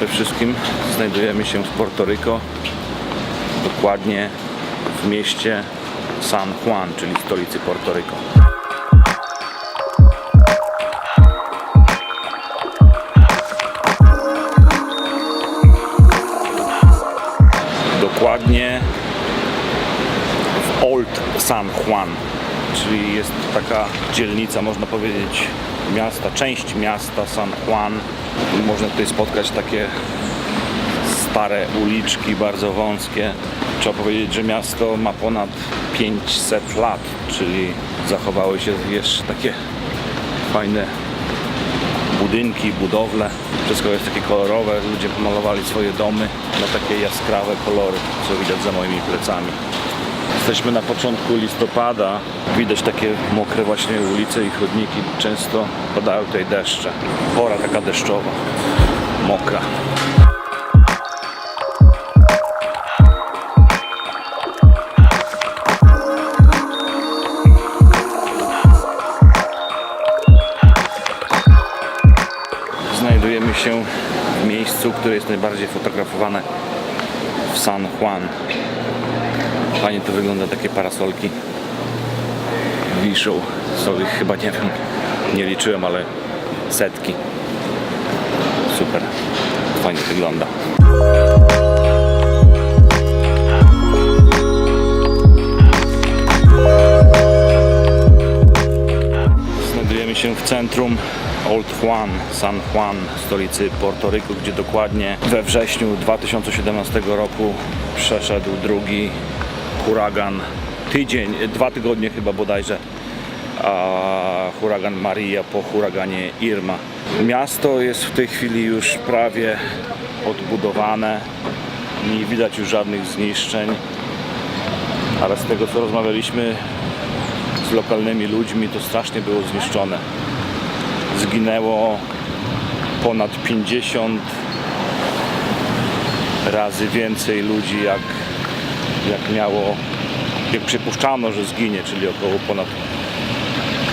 dobry wszystkim. Znajdujemy się w Puerto Rico, dokładnie w mieście San Juan, czyli stolicy Puerto Rico. Dokładnie w Old San Juan, czyli jest taka dzielnica, można powiedzieć, miasta, część miasta San Juan. Można tutaj spotkać takie stare uliczki, bardzo wąskie. Trzeba powiedzieć, że miasto ma ponad 500 lat, czyli zachowały się jeszcze takie fajne budynki, budowle. Wszystko jest takie kolorowe, ludzie pomalowali swoje domy na takie jaskrawe kolory, co widać za moimi plecami. Jesteśmy na początku listopada, widać takie mokre właśnie ulice i chodniki. Często padają tutaj deszcze. Pora taka deszczowa, mokra. Znajdujemy się w miejscu, które jest najbardziej fotografowane w San Juan. Fajnie to wygląda, takie parasolki wiszą. Ich chyba, nie wiem, nie liczyłem, ale setki. Super. Fajnie wygląda. Znajdujemy się w centrum Old Juan, San Juan, stolicy Puerto Rico, gdzie dokładnie we wrześniu 2017 roku przeszedł drugi huragan. Tydzień, dwa tygodnie chyba bodajże, a huragan Maria po huraganie Irma. Miasto jest w tej chwili już prawie odbudowane. Nie widać już żadnych zniszczeń, ale z tego co rozmawialiśmy z lokalnymi ludźmi, to strasznie było zniszczone. Zginęło ponad 50 razy więcej ludzi, jak, jak miało, jak przypuszczano, że zginie, czyli około ponad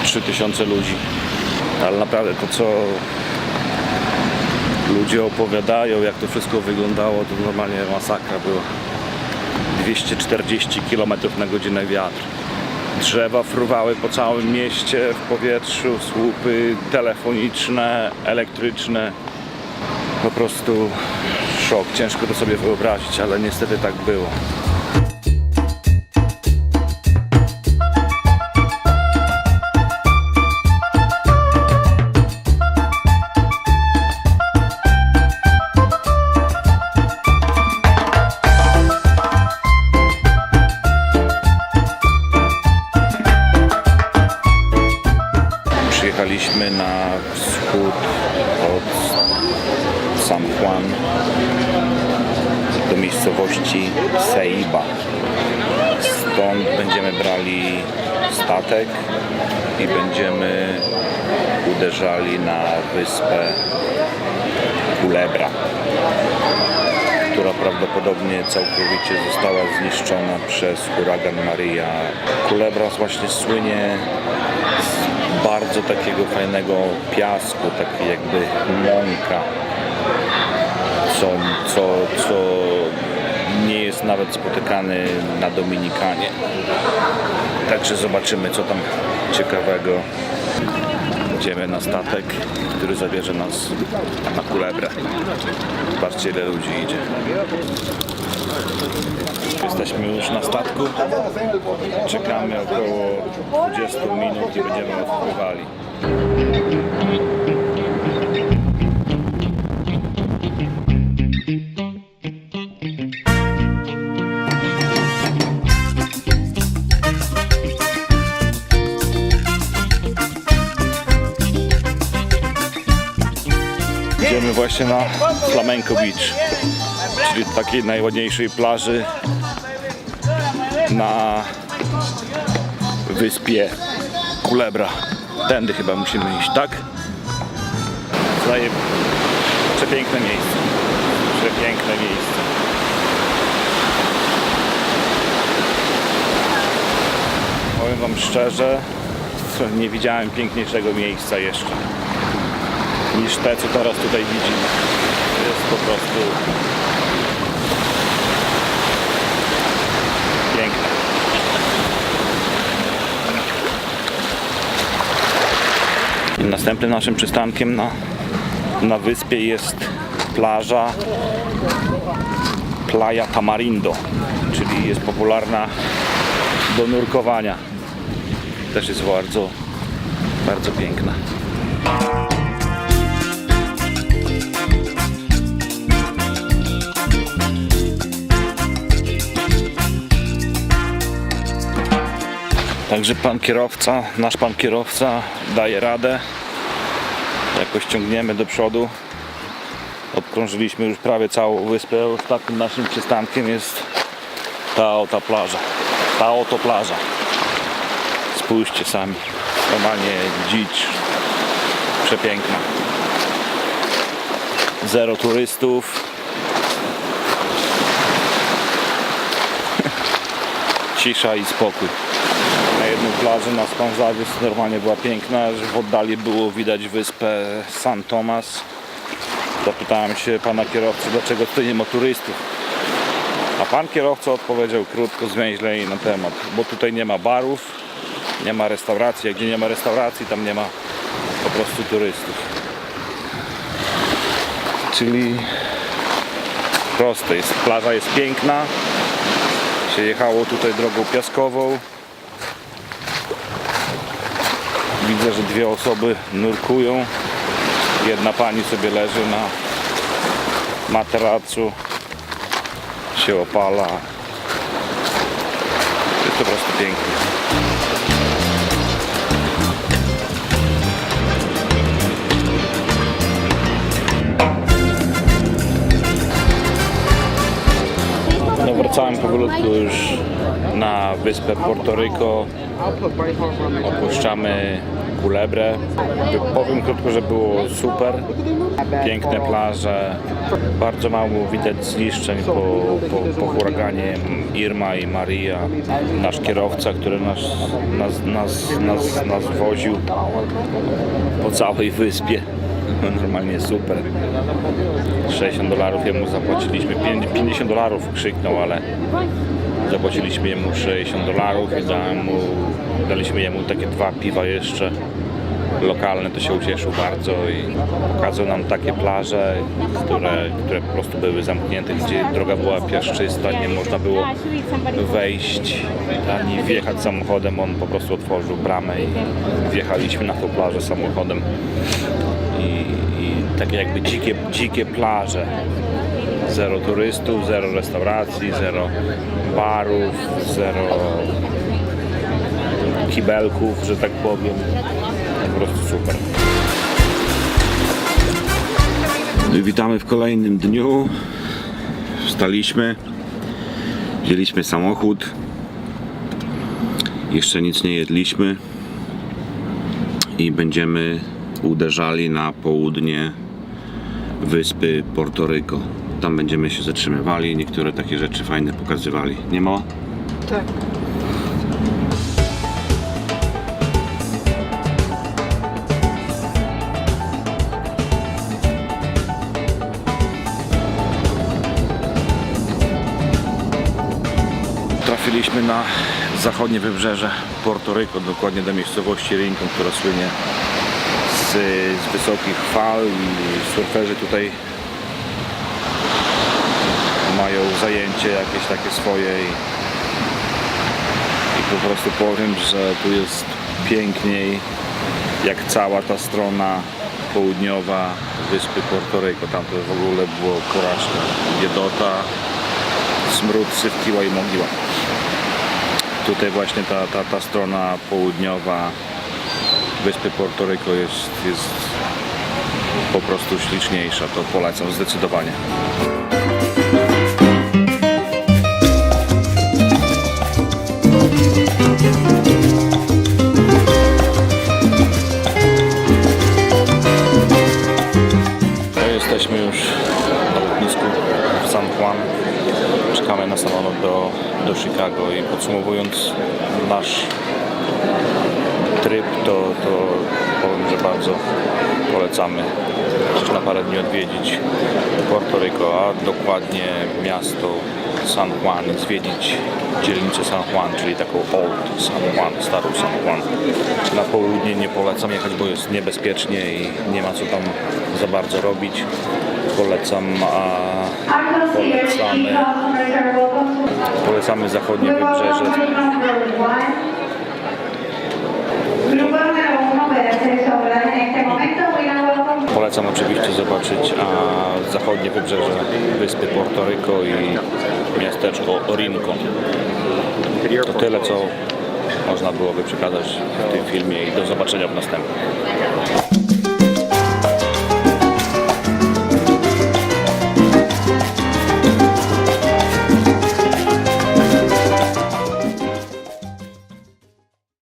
3000 ludzi. Ale naprawdę to, co ludzie opowiadają, jak to wszystko wyglądało, to normalnie masakra była. 240 km na godzinę wiatr. Drzewa fruwały po całym mieście w powietrzu, słupy telefoniczne, elektryczne. Po prostu szok. Ciężko to sobie wyobrazić, ale niestety tak było. Do miejscowości Ceiba. Stąd będziemy brali statek i będziemy uderzali na wyspę Culebra, która prawdopodobnie całkowicie została zniszczona przez huragan Maria. Culebra właśnie słynie z bardzo takiego fajnego piasku, taki jakby mąka, co, co, co nie jest nawet spotykany na Dominikanie. Także zobaczymy, co tam ciekawego. Idziemy na statek, który zabierze nas na Kulebrę. Zobaczcie, ile ludzi idzie. Jesteśmy już na statku. Czekamy około 20 minut i będziemy odpływali. Właśnie na Flamenco Beach, czyli takiej najładniejszej plaży na wyspie Kulebra. Tędy chyba musimy iść, tak? Zaje... Przepiękne miejsce. Przepiękne miejsce. Powiem Wam szczerze, nie widziałem piękniejszego miejsca jeszcze. Niż te, co teraz tutaj widzimy. Jest po prostu piękne. I Następnym naszym przystankiem na, na wyspie jest plaża Playa Tamarindo, czyli jest popularna do nurkowania. Też jest bardzo, bardzo piękna. Także pan kierowca, nasz pan kierowca daje radę. Jakoś ciągniemy do przodu. Obkrążyliśmy już prawie całą wyspę. Ostatnim naszym przystankiem jest ta oto plaża. Ta oto plaża. Spójrzcie sami. Normalnie dzicz. Przepiękna. Zero turystów. Cisza i spokój. Jednej plaży na Spanzawie normalnie była piękna, że w oddali było widać wyspę San Tomas. Zapytałem się pana kierowcy, dlaczego tutaj nie ma turystów. A pan kierowca odpowiedział krótko, zwięźle i na temat, bo tutaj nie ma barów, nie ma restauracji, a gdzie nie ma restauracji, tam nie ma po prostu turystów. Czyli proste jest, plaża jest piękna, się jechało tutaj drogą piaskową. Widzę, że dwie osoby nurkują. Jedna pani sobie leży na materacu, się opala. Jest po prostu pięknie. No wracałem powolutku już na wyspę Puerto Rico. Opuszczamy Kulebrę. Powiem krótko, że było super. Piękne plaże. Bardzo mało widać zniszczeń po, po, po huraganie Irma i Maria. Nasz kierowca, który nas, nas, nas, nas, nas woził po całej wyspie. Normalnie super. 60 dolarów jemu zapłaciliśmy. Pię- 50 dolarów krzyknął, ale zapłaciliśmy jemu 60 dolarów i dałem mu, daliśmy jemu takie dwa piwa jeszcze lokalne, to się ucieszył bardzo i pokazał nam takie plaże, które, które po prostu były zamknięte, gdzie droga była piaszczysta, nie można było wejść ani wjechać samochodem, on po prostu otworzył bramę i wjechaliśmy na tą plażę samochodem i, i takie jakby dzikie, dzikie plaże. Zero turystów, zero restauracji, zero barów, zero kibelków, że tak powiem. Po prostu super. Witamy w kolejnym dniu. Wstaliśmy, wzięliśmy samochód. Jeszcze nic nie jedliśmy i będziemy uderzali na południe wyspy Porto Rico. Tam będziemy się zatrzymywali, niektóre takie rzeczy fajne pokazywali. Nie ma? Tak. Trafiliśmy na zachodnie wybrzeże Porto Rico, dokładnie do miejscowości Rincon, która słynie z, z wysokich fal i surferzy tutaj mają zajęcie jakieś takie swoje i, i po prostu powiem, że tu jest piękniej jak cała ta strona południowa wyspy Porto Rico. Tam to w ogóle było porażka, biedota, smród, sypkiła i mogiła. Tutaj właśnie ta, ta, ta strona południowa wyspy Porto Rico jest, jest po prostu śliczniejsza. To polecam zdecydowanie. Do, do Chicago i podsumowując nasz tryb, to, to powiem, że bardzo polecamy jeszcze na parę dni odwiedzić Puerto Rico, a dokładnie miasto San Juan, zwiedzić dzielnicę San Juan, czyli taką Old San Juan, starą San Juan. Na południe nie polecam jechać, bo jest niebezpiecznie i nie ma co tam za bardzo robić. Polecam, polecamy, polecamy zachodnie wybrzeże. Polecam oczywiście zobaczyć a, zachodnie wybrzeże wyspy Puerto Rico i miasteczko Rincon. To tyle, co można byłoby przekazać w tym filmie i do zobaczenia w następnym.